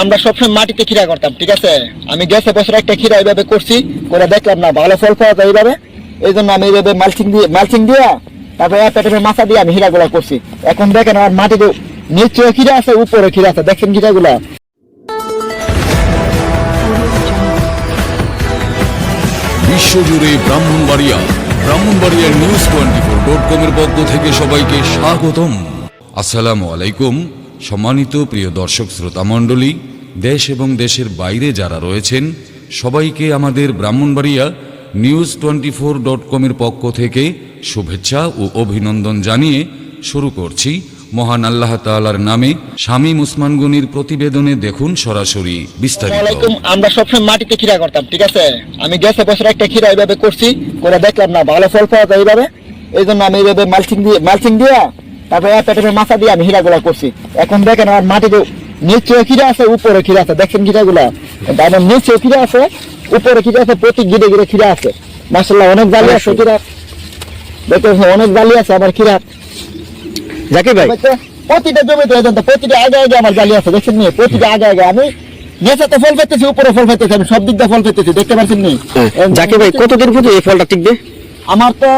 আমরা সবসময় মাটিতে খিরা করতাম, ঠিক আছে? আমি গেছে বছর একটা খিরা এইভাবে করছি, করে দেখলাম না, ভালো ফল পাওয়া যায় এইভাবে। এই জন্য আমি এইভাবে মালচিং দিয়ে মালচিং দিয়ে, তারপরে টাইপের দিয়ে আমি হিরাগুলা করছি। এখন দেখেন আমার মাটিতে নিচে খিরা আছে, উপরে খিরা আছে দেখেন খিরাগুলা বিশ্বজুড়ে ব্রাহ্মণবাড়িয়া, ব্রাহ্মণবাড়িয়ার নিউজ টোয়েন্টি ফোর ডট কমের পক্ষ থেকে সবাইকে স্বাগতম। আসসালামু আলাইকুম। সম্মানিত প্রিয় দর্শক শ্রোতা মণ্ডলী, দেশ এবং দেশের বাইরে যারা রয়েছেন, সবাইকে আমাদের Brahmanbaria news twenty four dot কমের পক্ষ থেকে শুভেচ্ছা ও অভিনন্দন জানিয়ে শুরু করছি। মহান আল্লাহ তাআলার নামে স্বামী মুসমান গনির প্রতিবেদনে দেখুন সরাসরি বিস্তারিত। আমরা সবসময় মাটিতে খিরা করতাম, ঠিক আছে? আমি গেছে বছর একটা খিরা এইভাবে করছি, করে দেখলাম না, ভালো ফল পাওয়া যায় এইভাবে। এই জন্য আমি এইভাবে মালচিং দিয়ে মালচিং দিয়ে তারপরে মাছা দিয়ে আমি হিরাগুলা করছি। এখন দেখেন আমার মাটিতে নিচে খিরা আছে উপরে খিরা আছে? দেখেন আমার নিচে খিরা আছে উপরে খিরা আছে প্রতি গিরে গিরে খিরা আছে? মাসাল্লাহ অনেক জালি আছে দেখতে অনেক জালি আছে আমার জাকির ভাই। প্রতিটা জমিতে জন্য প্রতিটা আগে আগে আমার জালি আছে দেখছেন নি? প্রতিটা আগে আগে আমি নিচে ফল পেতেছি উপরে ফল পেতেছি আমি সব দিক দিয়ে ফল পেতেছি দেখতে পাচ্ছেন নি? হ্যাঁ, জাকির ভাই কতদিন পর্যন্ত এই ফলটা টিকবে? আমার তো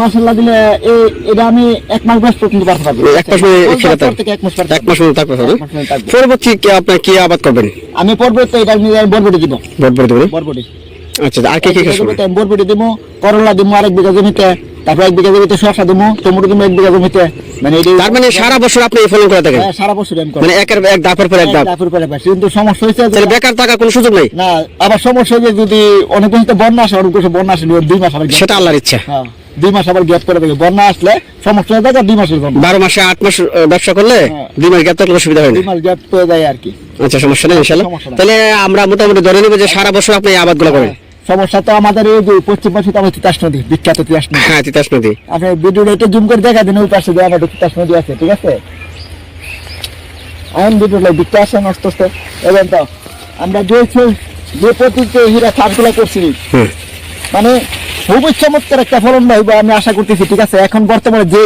মাসাল্লাহ দিলে এটা আমি এক মাস বয়স পর্যন্ত পারতে পারব। এক মাস এক মাস এক মাস পরবর্তী কি আপনার কি আবাদ করবেন? আমি পরবর্তী এটা আমি বরবটি দিব। বরবটি দিব বরবটি। আচ্ছা আর কি কি বরবটি দিব করলা দিব আরেক বিঘা জমিতে। তারপর এক বিঘা জমিতে শসা টমেটো এক বিঘা জমিতে। মানে তার মানে সারা বছর আপনি এই ফলন করে থাকেন? হ্যাঁ, সারা বছর আমি মানে একের এক ধাপের পর এক ধাপ তারপর পরে পাই। কিন্তু সমস্যা তাহলে বেকার থাকার কোনো সুযোগ নেই? না আবার সমস্যা যে যদি অনেক তো বন্যা আসে অনেক বন্যা আসে দুই মাস আবার সেটা আল্লাহর ইচ্ছা। হ্যাঁ দুই মাস আবার গ্যাপ করে বন্যা আসলে সমস্যা হয়ে দুই মাসের জন্য বারো মাসে আট মাস ব্যবসা করলে হ্যাঁ। দুই মাস গ্যাপ থাকলে অসুবিধা হয় না? দুই মাস গ্যাপ হয়ে যায় আর কি। আচ্ছা সমস্যা নেই তাহলে আমরা মোটামুটি ধরে নেব যে সারা বছর আপনি আবাদগুলো করেন। সমস্যা তো আমাদের এই যে পশ্চিম পাশে তো আমার তিতাস নদী বিখ্যাত তিতাস নদী। হ্যাঁ তিতাস নদী। আপনি ভিডিওটা একটু জুম করে দেখা দিন ওই পাশে যে আমাদের তিতাস নদী আছে ঠিক আছে? আইন ভিডিওটা দিকটা আসেন আস্তে আস্তে? এবং তো আমরা যে যে- প্রতীকে হীরা চাষগুলো করছি মানে খুবই চমৎকার একটা ফলন হইব আমি আশা করতেছি ঠিক আছে? এখন বর্তমানে যে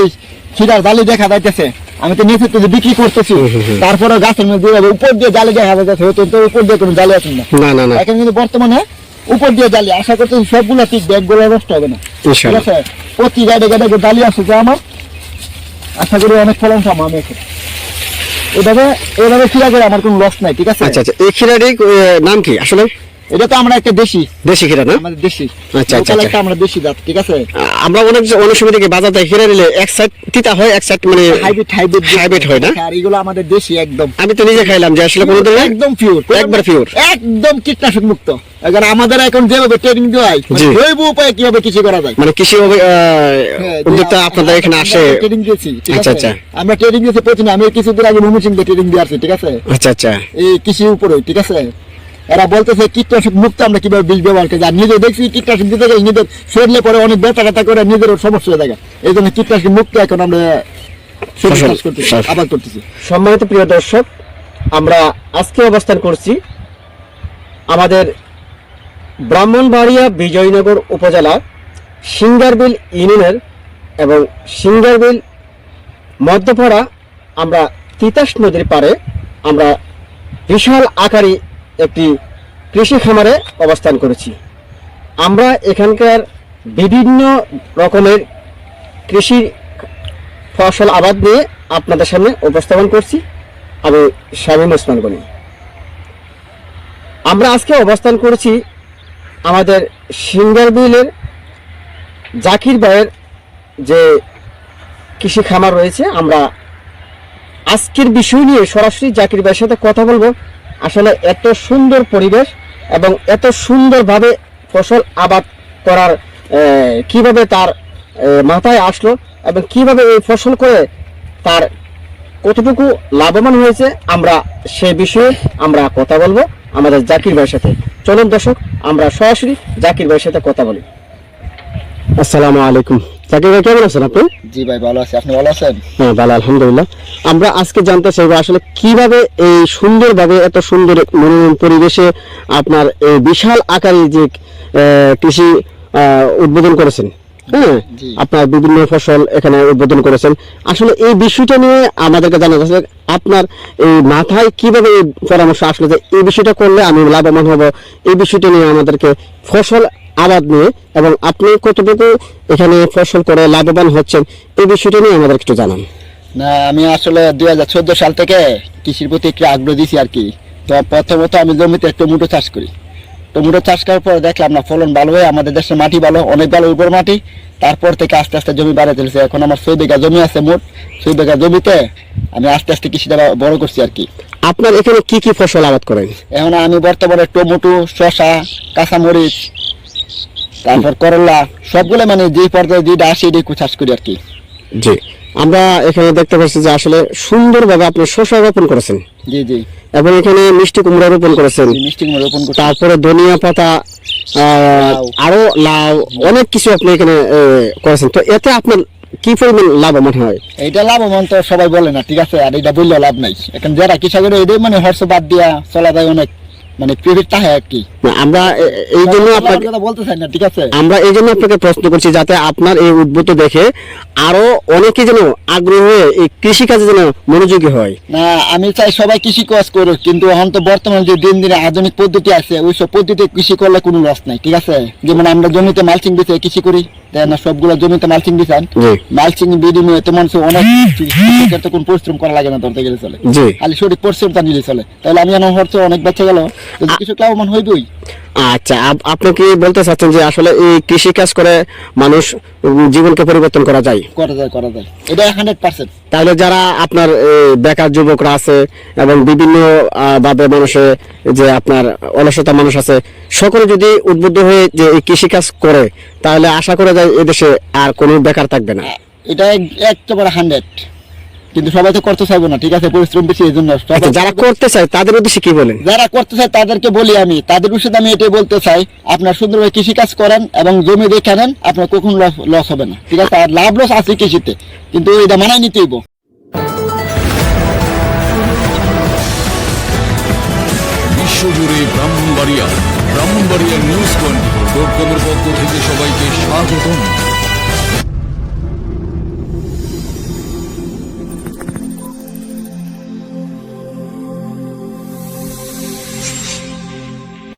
খিরার জালি দেখা যাইতেছে আমি তো নিচে তো বিক্রি করতেছি তারপরে গাছের মধ্যে উপর দিয়ে জালি দেখা যাইতেছে তো উপর দিয়ে কোনো জালি আছে না। না না না। এখন কিন্তু বর্তমানে উপর দিয়ে জালি আশা করছি সবগুলো ঠিক ব্যাগগুলো নষ্ট হবে না। ঠিক আছে? প্রতি গাড়ি গাড়ি জালি আছে যে আমার আশা করি অনেক ফলন পাবো আমি এখানে এভাবে এভাবে খিরা করে আমার কোনো লস নাই ঠিক আছে? আচ্ছা আচ্ছা। এই খিরাটির নাম কি আসলে? এটা তো আমরা একটা দেশি। দেশি ক্ষীরা না? আমাদের দেশি। আচ্ছা, আচ্ছা, আচ্ছা। একটা আমরা দেশি জাত ঠিক আছে? আমরা অনেক অনেক সময় থেকে বাজার থেকে কিনে নিলে এক সাইড তিতা হয় এক সাইড মানে হাইব্রিড হাইব্রিড Hybrid হয় না? আর এগুলো আমাদের দেশি একদম। আমি তো নিজে খাইলাম যে আসলে কোনো ধরনের একদম পিওর একবার pure। একদম কীটনাশক মুক্ত। এখন আমাদের এখন যেভাবে ট্রেনিং দেওয়া হয় মানে। জৈব উপায়ে কীভাবে কিছু করা যায়? মানে কৃষি আহ, উদ্যোক্তা আপনাদের এখানে আসে। ট্রেনিং দিয়েছি আচ্ছা, আছে? আচ্ছা। আমরা ট্রেনিং দিয়েছি প্রতিদিন আমি কিছুদিন আগে দিয়ে ট্রেনিং দিয়ে আসছি ঠিক আছে? আচ্ছা আচ্ছা। এই কৃষির উপরে ঠিক আছে? এরা বলতেছে কীটনাশক মুক্ত আমরা কীভাবে বীজ ব্যবহার করি? আর নিজে দেখছি কীটনাশক দিতে গেলে নিজের শরীরে পরে অনেক ব্যথা ব্যথা করে নিজের সমস্যা হয়ে থাকে। এই জন্য কীটনাশক মুক্ত এখন আমরা চাষ করতেছি আবাদ করতেছি। সম্মানিত প্রিয় দর্শক আমরা আজকে অবস্থান করছি আমাদের ব্রাহ্মণবাড়িয়া বিজয়নগর উপজেলা সিঙ্গারবিল ইউনিয়নের এবং সিঙ্গারবিল মধ্যপাড়া আমরা তিতাস নদীর পাড়ে আমরা বিশাল আকারে একটি কৃষি খামারে অবস্থান করেছি। আমরা এখানকার বিভিন্ন রকমের কৃষি ফসল আবাদ নিয়ে আপনাদের সামনে উপস্থাপন করছি আমি শামীম ওসমান গনি। আমরা আজকে অবস্থান করেছি আমাদের সিঙ্গারবিলের জাকির ভাইয়ের যে কৃষি খামার রয়েছে, আমরা আজকের বিষয় নিয়ে সরাসরি জাকির ভাইয়ের সাথে কথা বলব। আসলে এত সুন্দর পরিবেশ এবং এত সুন্দরভাবে ফসল আবাদ করার কীভাবে তার মাথায় আসলো এবং কীভাবে এই ফসল করে তার কতটুকু লাভবান হয়েছে, আমরা সে বিষয়ে আমরা কথা বলব আমাদের জাকির ভাইয়ের সাথে। চলুন দর্শক, আমরা সরাসরি জাকির ভাইয়ের সাথে কথা বলি। আসসালামু আলাইকুম। জাকির ভাই কেমন আছেন আপনি? জি ভাই ভালো আছি। আপনি ভালো আছেন? হ্যাঁ ভালো আলহামদুলিল্লাহ। আমরা আজকে জানতে চাইব আসলে কীভাবে এই সুন্দরভাবে এত সুন্দর মনোরম পরিবেশে আপনার এই বিশাল আকারে যে কৃষি উদ্বোধন করেছেন হ্যাঁ? আপনার বিভিন্ন ফসল এখানে উদ্বোধন করেছেন। আসলে এই বিষয়টা নিয়ে আমাদেরকে জানা যাচ্ছে আপনার এই মাথায় কীভাবে পরামর্শ আসলো যে এই বিষয়টা করলে আমি লাভবান হব এই বিষয়টা নিয়ে আমাদেরকে ফসল আবাদ নিয়ে এবং আপনি কতটুকু এখানে ফসল করে লাভবান হচ্ছেন এই বিষয়টা নিয়ে আমাদের একটু জানান। না আমি আসলে দুই হাজার চোদ্দ সাল থেকে কৃষির প্রতি একটু আগ্রহ দিছি আর কি। তো প্রথমত আমি জমিতে টমেটো চাষ করি। টমেটো চাষ করার পর দেখলাম না ফলন ভালো হয় আমাদের দেশের মাটি ভালো অনেক ভালো উর্বর মাটি। তারপর থেকে আস্তে আস্তে জমি বাড়ে চলেছে। এখন আমার ছয় বিঘা জমি আছে মোট। ছয় বিঘা জমিতে আমি আস্তে আস্তে কৃষিটা বড় করছি আর কি। আপনার এখানে কি কি ফসল আবাদ করেন? এখন আমি বর্তমানে টমেটো শসা কাঁচামরিচ তারপর করলা সবগুলো মানে যে পর্যায়ে যেটা আসে এটাই চাষ করি আর কি। জি। আমরা এখানে দেখতে পাচ্ছি যে আসলে সুন্দরভাবে আপনি শসা রোপণ করেছেন। জি জি। এবং এখানে মিষ্টি কুমড়া রোপণ করেছেন। মিষ্টি কুমড়া রোপণ করছি। তারপরে ধনিয়া পাতা আরও লাউ অনেক কিছু আপনি এখানে করেছেন। তো এতে আপনার কি পরিমাণ লাভবান হয়? এইটা লাভবান তো সবাই বলে না ঠিক আছে? আর এটা বললে লাভ নাই। এখন যারা কৃষকের এটাই মানে হর্ষ বাদ দিয়া চলা যায় অনেক। মানে আর কি। আমরা এই জন্য আপনাকে বলতে চাই না ঠিক আছে? আমরা এই জন্য আপনাকে প্রশ্ন করছি যাতে আপনার এই উদ্ভূত দেখে আরও অনেকে যেন আগ্রহী হয়ে এই যেন মনোযোগী হয়। না আমি চাই সবাই কৃষি কাজ করুক কিন্তু এখন তো বর্তমানে যে দিন দিনে আধুনিক পদ্ধতি আছে ওই সব পদ্ধতিতে কৃষি করলে কোনো লস নাই ঠিক আছে? যেমন আমরা জমিতে মালচিং দিতে কৃষি করি তাই না? সবগুলো জমিতে মালচিং জি। মালচিং বিনিময়ে তো মানুষ অনেক কৃষকের তো কোনো পরিশ্রম করা লাগে না ধরতে গেলে চলে। খালি সঠিক পরিশ্রমটা নিলে চলে। তাহলে আমি এখন হচ্ছে অনেক বাচ্চা গেল। কৃষক লাভবান হইবই। আচ্ছা আপ- আপনি কি বলতে চাচ্ছেন যে আসলে এই কৃষি কাজ করে মানুষ জীবনকে পরিবর্তন করা যায়? করা যায় করা যায়। এটা হান্ড্রেড পার্সেন্ট তাহলে যারা আপনার বেকার যুবকরা আছে এবং বিভিন্ন ভাবে মানুষে যে আপনার অলসতা মানুষ আছে সকলে যদি উদ্বুদ্ধ হয়ে যে এই কৃষি কাজ করে তাহলে আশা করা যায় এদেশে আর কোনো বেকার থাকবে না। এটা এক- একেবারে হান্ড্রেড কিন্তু সবাই তো করতে চাইব না ঠিক আছে? পরিশ্রম বেশি এই জন্য। আচ্ছা যারা করতে চায় তাদের উদ্দেশ্যে কি বলেন যারা করতে চায় তাদেরকে বলি আমি। তাদের উচিত আমি এটাই বলতে চাই আপনার সুন্দরভাবে কৃষি কাজ করেন এবং জমি দেখে নেন আপনার কখন লস হবে না। ঠিক আছে? আর লাভ লস আছে কৃষিতে কিন্তু এটা মানায় নিতেই হইবো। বিশ্বজুড়ে Brahmanbaria Brahmanbaria news twenty four dot কমের পক্ষ থেকে সবাইকে স্বাগতম।